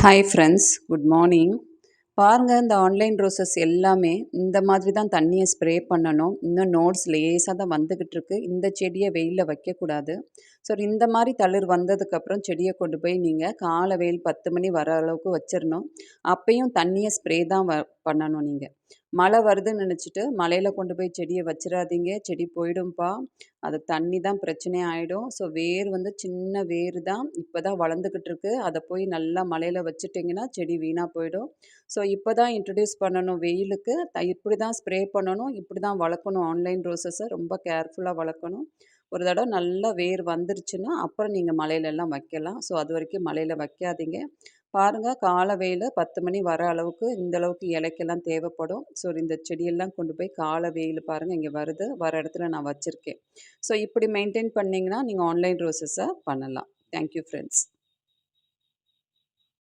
Hi friends good morning பாருங்கள் இந்த online roses எல்லாமே இந்த மாதிரி தான் தண்ணியை ஸ்ப்ரே பண்ணணும். இன்னும் நோட்ஸ் லேசாக தான் வந்துக்கிட்டு இருக்கு. இந்த செடியை வெயிலில் வைக்கக்கூடாது. ஸோ இந்த மாதிரி தளிர் வந்ததுக்கப்புறம் செடியை கொண்டு போய் நீங்கள் காலை வெயில் பத்து மணி வர அளவுக்கு வச்சிடணும் அப்பையும் தண்ணியை ஸ்ப்ரே தான் வ பண்ணணும் நீங்கள் மழை வருதுன்னு நினச்சிட்டு மழையில் கொண்டு போய் செடியை வச்சிடாதீங்க செடி போயிடும்ப்பா அது தண்ணி தான் பிரச்சனையாக ஆகிடும் ஸோ வேர் வந்து சின்ன வேர் தான் இப்போ தான் வளர்ந்துக்கிட்டு இருக்கு. அதை போய் நல்லா மழையில் வச்சுட்டிங்கன்னா செடி வீணாக போயிடும். ஸோ இப்போ தான் இன்ட்ரடியூஸ் பண்ணணும் வெயிலுக்கு. த இப்படி தான் ஸ்ப்ரே பண்ணணும். இப்படி தான் வளர்க்கணும். ஆன்லைன் ரோசஸை ரொம்ப கேர்ஃபுல்லாக வளர்க்கணும். ஒரு தடவை நல்லா வேர் வந்துருச்சுன்னா அப்புறம் நீங்கள் மலையிலெல்லாம் வைக்கலாம். ஸோ அது வரைக்கும் மலையில் வைக்காதீங்க. பாருங்கள் காலை வெயில் பத்து மணி வர அளவுக்கு இந்த அளவுக்கு இலைக்கெல்லாம் தேவைப்படும். ஸோ இந்த செடியெல்லாம் கொண்டு போய் காலை வெயில் பாருங்கள் இங்கே வருது. வர இடத்துல நான் வச்சுருக்கேன். ஸோ இப்படி மெயின்டைன் பண்ணிங்கன்னா நீங்கள் ஆன்லைன் ரோசஸை பண்ணலாம். Thank you friends.